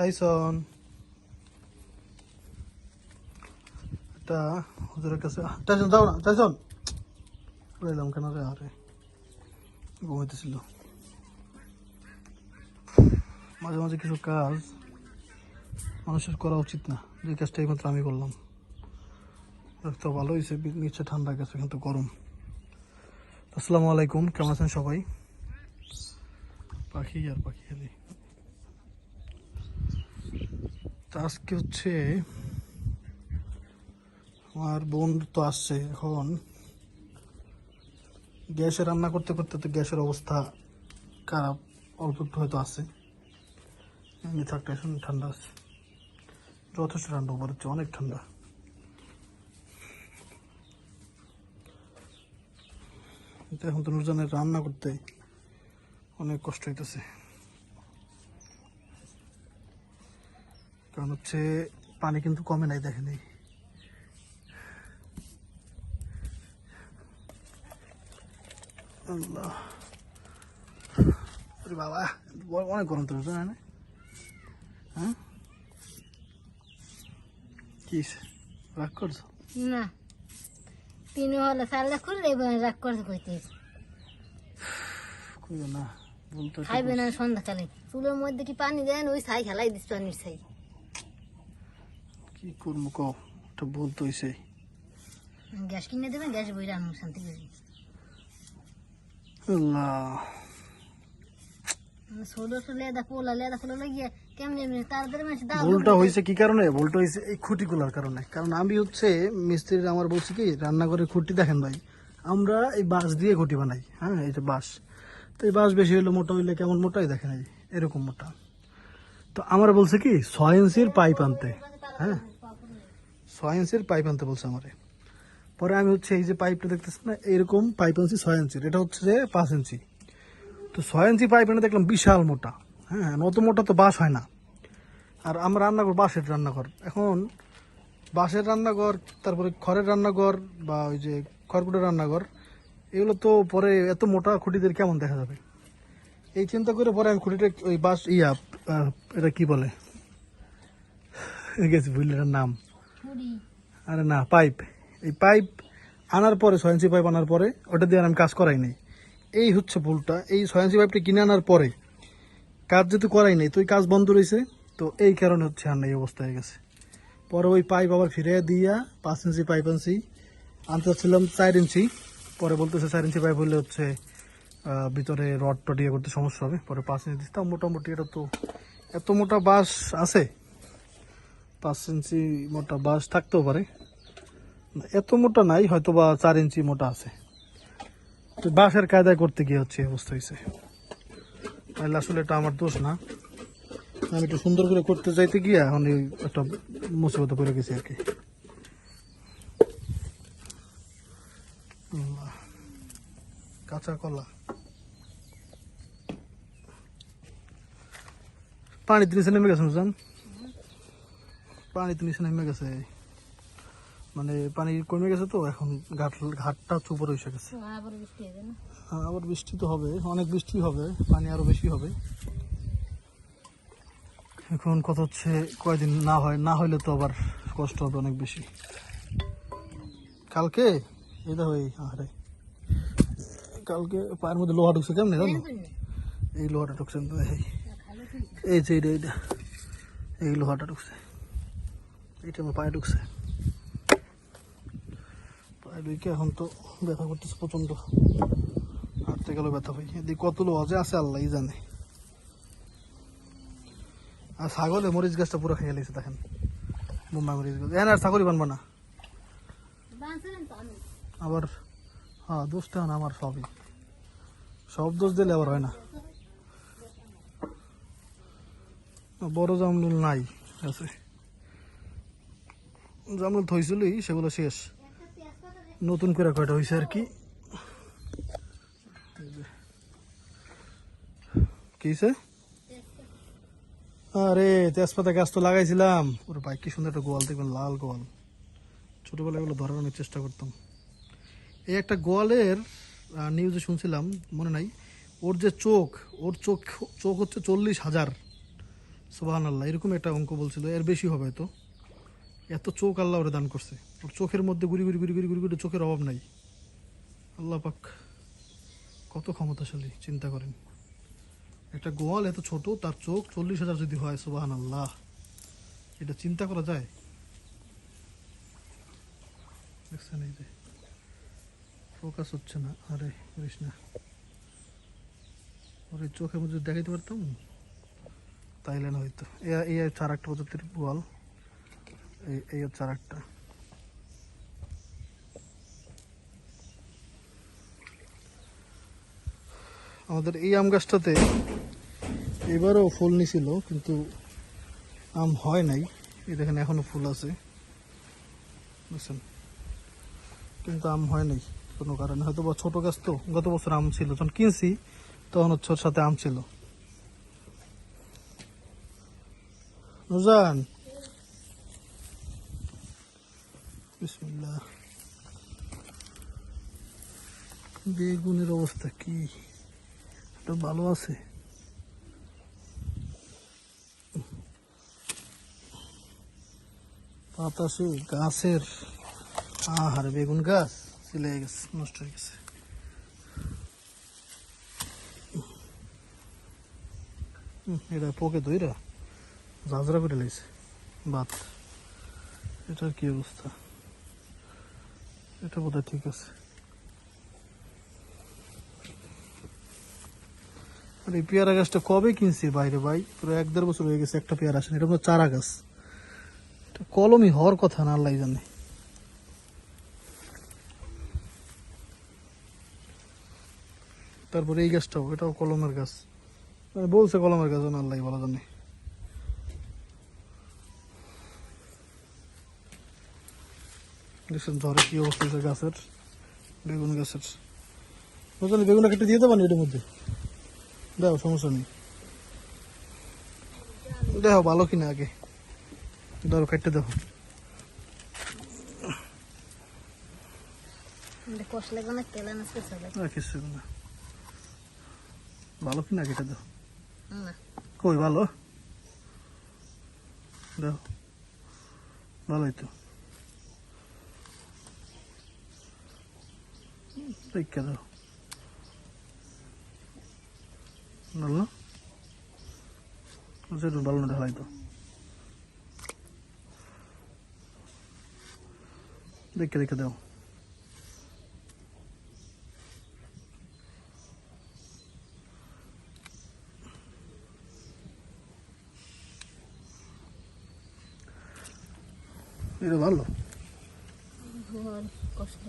Tyson এটা হুজুরের কাছে টাইসন দাও না টাইসন এলাম কেন রে? আরে, ঘুমাইতেছিল। মাঝে মাঝে কিছু কাজ মানুষের করা উচিত না। যে কাজটা এইমাত্র আমি করলাম। তো ভালো হয়েছে নিচে ঠান্ডা গেছে, কিন্তু গরম। আসসালামু আলাইকুম, কেমন আছেন সবাই? পাখি আর পাখি খালি। আজকে হচ্ছে আমার বোন তো আসছে এখন। গ্যাসে রান্না করতে করতে তো গ্যাসের অবস্থা খারাপ, অল্প একটু হয়তো আছে। এমনি থাকতে এখন ঠান্ডা আছে। যথেষ্ট ঠান্ডা, উপর হচ্ছে অনেক ঠান্ডা। এখন তো নুরজানের রান্না করতে অনেক কষ্ট হইতেছে। কারণ হচ্ছে পানি কিন্তু কমে নাই দেখেন এই। আল্লাহ। বাবা অনেক গরম তো জানেন হ্যাঁ? কি? রাগ করছ? না। তিন হলে সারলে খুললে রাগ করতে কইতে কইও না বলতে খাইবে না সন্ধ্যাকালে চুলের মধ্যে কি পানি দেন? ওই ছাই খেলাই দিস পানির ছাই। কি করব কো এটা বলতে হইছে গ্যাস কিনে দেবেন গ্যাস বই রান্না শান্তি করে। আল্লাহ। দাও ভুলটা হয়েছে কি কারণে? ভুলটা হয়েছে এই খুঁটিগুলার কারণে। কারণ আমি হচ্ছে মিস্ত্রির আমার বলছি কি রান্নাঘরের খুঁটি দেখেন ভাই আমরা এই বাঁশ দিয়ে খুঁটি বানাই হ্যাঁ এই যে বাঁশ। তো এই বাঁশ বেশি হলে মোটা হইলে কেমন মোটাই দেখেন এই এরকম মোটা। তো আমার বলছে কি, ছয় ইঞ্চির পাইপ আনতে। হ্যাঁ? ছয় ইঞ্চির পাইপ আনতে বলছে আমারে। পরে আমি হচ্ছে এই যে পাইপটা দেখতেছি না এরকম পাইপ আনছি ছয় ইঞ্চির। এটা হচ্ছে যে পাঁচ ইঞ্চি। তো ছয় ইঞ্চি পাইপ এনে দেখলাম বিশাল মোটা। হ্যাঁ অত মোটা তো বাঁশ হয় না। আর আমরা রান্নাঘর, বাঁশের রান্নাঘর। এখন বাঁশের রান্নাঘর, তারপরে খড়ের রান্নাঘর বা ওই যে খড়কুটের রান্নাঘর, এগুলো তো পরে এত মোটা খুঁটিদের কেমন দেখা যাবে? এই চিন্তা করে পরে আমি খুঁটিটা ওই বাঁশ ইয়া এটা কি বলে? গেছি ভুলের নাম। আরে না পাইপ। এই পাইপ আনার পরে ছয় ইঞ্চি পাইপ আনার পরে ওটা দিয়ে আর আমি কাজ করাই নাই। এই হচ্ছে ভুলটা। এই ছয় ইঞ্চি পাইপটা কিনে আনার পরে কাজ যেহেতু করাই নাই তো ওই কাজ বন্ধ রয়েছে তো এই কারণে হচ্ছে আর এই অবস্থা হয়ে গেছে। পরে ওই পাইপ আবার ফিরে দিয়া পাঁচ ইঞ্চি পাইপ আনছি। আনতে চাচ্ছিলাম চার ইঞ্চি। পরে বলতেছে চার ইঞ্চি পাইপ হলে হচ্ছে ভিতরে রড টড ইয়ে করতে সমস্যা হবে, পরে পাঁচ ইঞ্চি দিতাম মোটামুটি এটা তো এত মোটা বাঁশ আছে, পাঁচ ইঞ্চি মোটা বাঁশ থাকতেও পারে। এত মোটা নাই হয়তো বা চার ইঞ্চি মোটা আছে। তো বাঁশের কায়দায় করতে গিয়ে হচ্ছে অবস্থা হয়েছে। তাহলে আসলে এটা আমার দোষ না। আমি একটু সুন্দর করে করতে চাইতে গিয়ে এখন এই একটা মুসিবতে করে গেছি আর কি। কাঁচা কলা। পানিতে নিচে নেমে গেছে জান পানিতে নিচে নেমে গেছে মানে পানি কমে গেছে তো এখন ঘাট ঘাটটা হচ্ছে উপরে এসে গেছে। না? হ্যাঁ, আবার বৃষ্টি তো হবে অনেক বৃষ্টি হবে পানি আরও বেশি হবে। এখন কত হচ্ছে কয়দিন না হয় না হইলে তো আবার কষ্ট হবে অনেক বেশি। কালকে? এই দেখো এই আরে কালকে পায়ের মধ্যে লোহা ঢুকছে কেমন জানো? এই লোহাটা ঢুকছে তো এই যে এইটা এইটা এই লোহাটা ঢুকছে। এইটা আমার পায়ে ঢুকছে। পায়ে ঢুকে এখন তো ব্যথা করতেছে প্রচণ্ড হাঁটতে গেলেও ব্যথা পাই। এদিকে কত লোহা যে আছে আল্লাহ জানে। আর ছাগলে মরিচ গাছটা পুরো খেয়ে লেগেছে দেখেন। মুম্বাই মরিচ গাছ। এখানে আর ছাগলই বানবো না। আবার হ্যাঁ দোষটা না, আমার সবই। সব দোষ দিলে আবার হয় না। বড় জামরুল নাই আছে? জামরুল থইছিলই, সেগুলো শেষ। নতুন করে কয়টা হয়েছে আর কি? কি আরে, তেজপাতা গাছ তো লাগাইছিলাম। ওর বাইক কি সুন্দর একটা গোয়াল, দেখবেন লাল গোয়াল। ছোটবেলায় এগুলো ধরার অনেক চেষ্টা করতাম। এই একটা গোয়ালের নিউজে শুনছিলাম, মনে নাই? ওর যে চোখ, ওর চোখ চোখ হচ্ছে চল্লিশ হাজার। সুবাহান আল্লাহ এরকম একটা অঙ্ক বলছিল, এর বেশি হবে তো এত চোখ আল্লাহ ওরে দান করছে। ওর চোখের মধ্যে গুড়ি গুড়ি গুড়ি গুড়ি গুড়ি গুড়ি চোখের অভাব নাই। আল্লাহ পাক কত ক্ষমতাশালী, চিন্তা করেন। একটা গোয়াল এত ছোট, তার চোখ চল্লিশ হাজার যদি হয় সুবাহান আল্লাহ এটা চিন্তা করা যায়? দেখছেন এই যে, ফোকাস হচ্ছে না। আরে না। ওর চোখের মধ্যে দেখাইতে পারতাম তাইলে না হয়তো। এই হচ্ছে আর একটা প্রজাতির গোয়াল এই হচ্ছে আর একটা আমাদের এই আম গাছটাতে এবারও ফুল নিছিল, কিন্তু আম হয় নাই। এই দেখেন, এখনও ফুল আছে। বুঝছেন? কিন্তু আম হয় নাই, কোনো কারণে। হয়তো বা ছোট গাছ তো, গত বছর আম ছিল। যখন কিনছি, তখন হচ্ছে সাথে আম ছিল। নুজান বিসমিল্লাহ বেগুনের অবস্থা কি? এটা ভালো আছে? বাতাসে গাছের আহার, বেগুন গাছ চলে গেছে, নষ্ট হয়ে গেছে। এটা পোকে দইরা ঝাঁঝরা করে লেগেছে বাত, এটার কি অবস্থা? এটা বোধহয় ঠিক আছে। এই পেয়ারা গাছটা কবে কিনছি বাইরে ভাই? পুরো এক দেড় বছর হয়ে গেছে একটা পেয়ারা আসেনি। এটা হলো চারা গাছ। এটা কলমই হওয়ার কথা না আল্লাহ জানে। তারপরে এই গাছটাও, এটাও কলমের গাছ। মানে বলছে কলমের গাছ, না আল্লাহ ভালো জানে। দেখছেন ঝড়ে কি অবস্থা হয়েছে গাছের? বেগুন গাছের। বুঝলি বেগুনটা কেটে দিয়ে দেবো না এটার মধ্যে? দাও সমস্যা নেই। দেখো ভালো কিনা আগে। ধরো কেটে দেখো কিছু না। ভালো কিনা কেটে দাও। কই ভালো? দাও। ভালোই তো। পরীক্ষা দাও ভালো সেটু ভালো ঢালাই তো। দেখে দেখে দাও। এটা ভালো? কষ্ট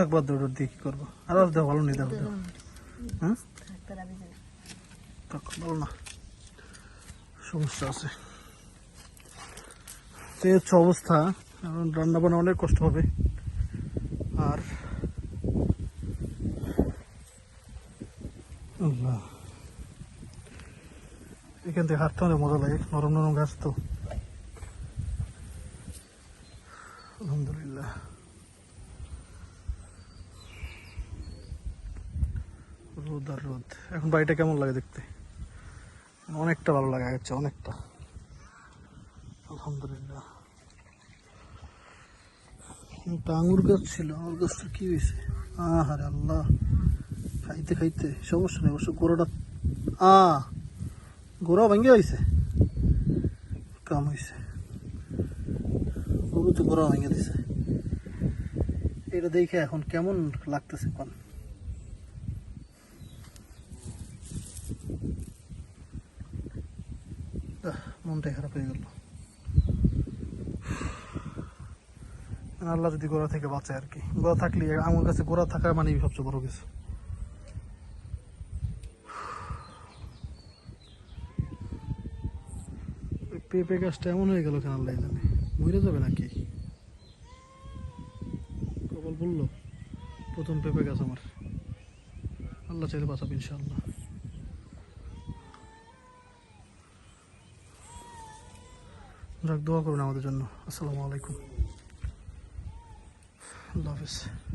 থাক দাও দিয়ে কি করব? আর ভালো নেই দাও হ্যাঁ? না। সমস্যা আছে। তো হচ্ছে অবস্থা। এখন রান্না বান্না অনেক কষ্ট হবে। আর এখান থেকে হাঁটতে অনেক মজা লাগে, নরম নরম গাছ তো আলহামদুলিল্লাহ রোদ আর রোদ এখন বাড়িটা কেমন লাগে দেখতে? অনেকটা ভালো লাগে চেয়ে অনেকটা। আলহামদুলিল্লাহ। আঙুর গাছ ছিল, আঙুর গাছটা কি হয়েছে? আহারে আল্লাহ। খাইতে খাইতে, সমস্যা নেই, অবশ্য গোড়াটা আ গোড়া ভেঙে হয়েছে কাম হয়েছে। গরু তো গোড়া ভেঙে দিছে। এটা দেখে এখন কেমন লাগতেছে কোন? মনটাই খারাপ হয়ে গেল। আল্লাহ যদি গোড়া থেকে বাঁচায় আর কি। গোড়া থাকলে আমার কাছে গোড়া থাকা মানে সবচেয়ে বড় কিছু। পেঁপে গাছটা এমন হয়ে গেল কেন আল্লাহ জানে। মরে যাবে নাকি? কপাল বলল প্রথম পেঁপে গাছ আমার। আল্লাহ চাইলে বাঁচাবে ইনশাআল্লাহ। যাক দোয়া করুন আমাদের জন্য। আসসালামু আলাইকুম। আল্লাহ হাফিজ।